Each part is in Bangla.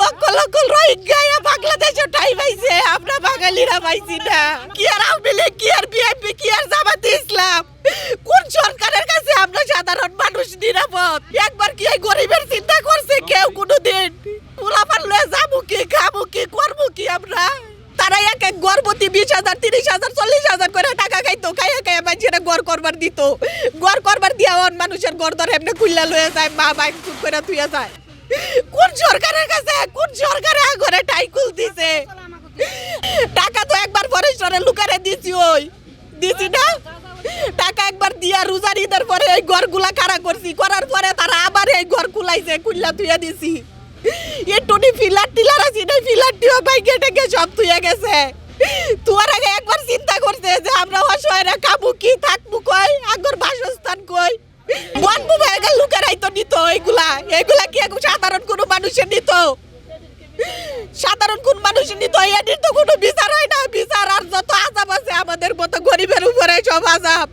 লক্ষ লক্ষ রোহিঙ্গা বাংলাদেশে ঠাই পাইছে আমরা বাঙালিরা পাইছি না। কি আর আওয়ামী কি আর বিএনপি, কি আর জামাতে ইসলাম? কোন সরকারের কাছে আমরা সাধারণ মানুষ নিরাপদ? একবার কি এই গরিবের চিন্তা করছে কেউ কোনোদিন? পোলা পারলে যাব কি, খাব কি, করব কি আমরা? তারা এক এক গর্ভবতী বিশ হাজার, তিরিশ হাজার, চল্লিশ হাজার করে টাকা খাইতো, খাইয়া খাইয়া মানুষেরা গড় করবার দিত। গড় করবার দিয়া অন মানুষের গড় ধরে এমনি খুললা লয়ে যায়, মা বাইক চুপ করে তুইয়া যায়। কোন সরকারের কোন সরকারে ঘরে টাইকুল দিছে টাকা তো একবার পরেশ্বরে লুকারে দিছি ওই। দিছি না? টাকা একবার দিয়া রোজার ঈদের পরে এই ঘরগুলা কারা করছি। করার পরে তারা আবার এই ঘর কুলাইছে কুল্লা তুইয়া দিছি। টুনি ফিলার টিলার আছি না ফিলার টিও গেটে গে সব তুইয়া গেছে। তুয়ার আগে একবার চিন্তা করছে যে আমরা অসহায়রা খাব কি থাকব কই? আগর বাসস্থান কই বনবু ভাইগা লুকারাই তো নিত এইগুলা এইগুলা কি এখন সাধারণ কোনো মানুষের নিত সাধারণ কোন মানুষ নিত এটির তো কোনো বিচার হয় না। বিচার আর যত আজাব আছে আমাদের মতো গরিবের উপরে সব আজাব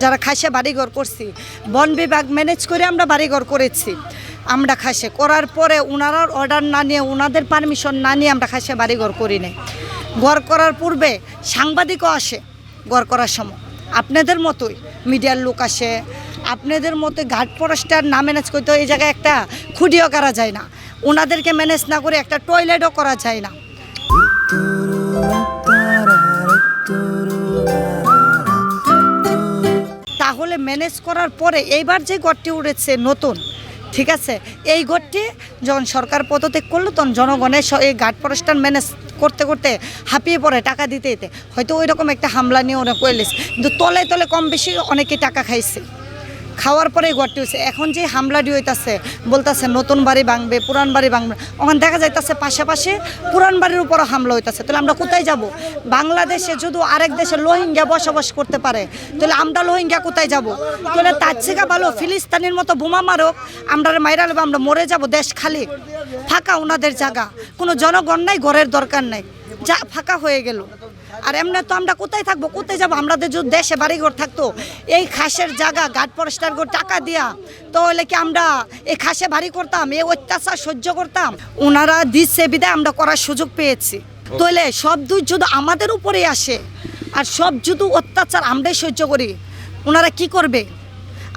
যারা খাসে বাড়িঘর করছি, বন বিভাগ ম্যানেজ করে আমরা বাড়িঘর করেছি, আমরা খাসে করার পরে ওনারা অর্ডার না নিয়ে ওনাদের পারমিশন না নিয়ে আমরা খাসে বাড়িঘর করি নাই। ঘর করার পূর্বে সাংবাদিকও আসে ঘর করার সময়। আপনাদের মতোই মিডিয়ার লোক আসে, আপনাদের মতো ঘাট পরস্টার না ম্যানেজ করতে এই জায়গায় একটা খুঁটিও করা যায় না। ওনাদেরকে ম্যানেজ না করে একটা টয়লেটও করা যায় না। তাহলে ম্যানেজ করার পরে এইবার যে ঘরটি উঠেছে নতুন, ঠিক আছে? এই ঘরটি যখন সরকার পদত্যাগ করল, তখন জনগণের এই গার্ড ফরেস্টার ম্যানেজ করতে করতে হাঁপিয়ে পড়ে টাকা দিতে দিতে। হয়তো ওই রকম একটা হামলা নিয়ে ওরা কইলেছে কিন্তু তলে তলে কম বেশি অনেকে টাকা খাইছে। খাওয়ার পরে ঘরটি হয়েছে এখন যে হামলাটি হইতাছে, বলতাছে নতুন বাড়ি ভাঙবে, পুরান বাড়ি ভাঙবে, ওখানে দেখা যাইতাছে পাশাপাশি পুরান বাড়ির উপরও হামলা হইতাছে। তাহলে আমরা কোথায় যাব? বাংলাদেশে যদি আরেক দেশে রোহিঙ্গা বসবাস করতে পারে, তাহলে আমরা রোহিঙ্গা কোথায় যাব? তাহলে তার থেকে ভালো ফিলিস্তানের মতো বোমা মারক, আমরা মাইরা নেব, আমরা মরে যাব দেশ খালি। ফাঁকা ওনাদের জায়গা। কোনো জনগণ নাই, ঘরের দরকার নাই। যা ফাঁকা হয়ে গেল। আর এমনি তো আমরা কোথায় থাকব? কোথায় যাব? আমাদের যদি দেশে বাড়িঘর থাকতো, এই খাসের জায়গা গার্ড পরিষ্কার করে টাকা দিয়া, তাহলে কি আমরা এই খাসে বাড়ি করতাম, এই অত্যাচার সহ্য করতাম? ওনারা দিচ্ছে বিদায়, আমরা করার সুযোগ পেয়েছি। তাহলে সব দুই যদি আমাদের উপরেই আসে, আর সব যদি অত্যাচার আমরাই সহ্য করি ওনারা কি করবে?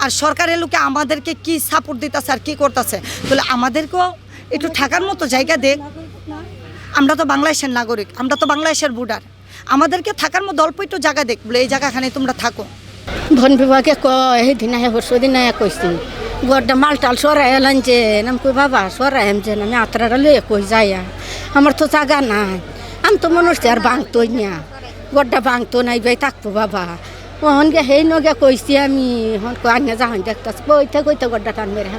আর সরকারের লোকে আমাদেরকে কি সাপোর্ট দিতেছে আর কি করতেছে? তাহলে আমাদেরকেও একটু থাকার মতো জায়গা দেখ আমরা তো বাংলাদেশের নাগরিক, আমরা তো বাংলাদেশের বুডার আমাদেরকে থাকার মতো অল্প একটু জায়গা দেখ, বলে এই জায়গাখানে তোমরা থাকো। বন বিভাগে কয় দিন কইছি। গড়টা মাল টাল সরাই যে, নাম কই, বাবা, সরাই যে আমি আত্রাটা লয়ে কই যাই আমার তো জায়গা নাই, আমি তো হচ্ছে আর বাংতোই না। গড়টা বাংতো নাই ভাই, থাকব, বাবা। ওহন গে সেই নগে কইছি আমি হন কই আনে যাহান দেখতাছি কইতে কইতে গড়টা টান মেরে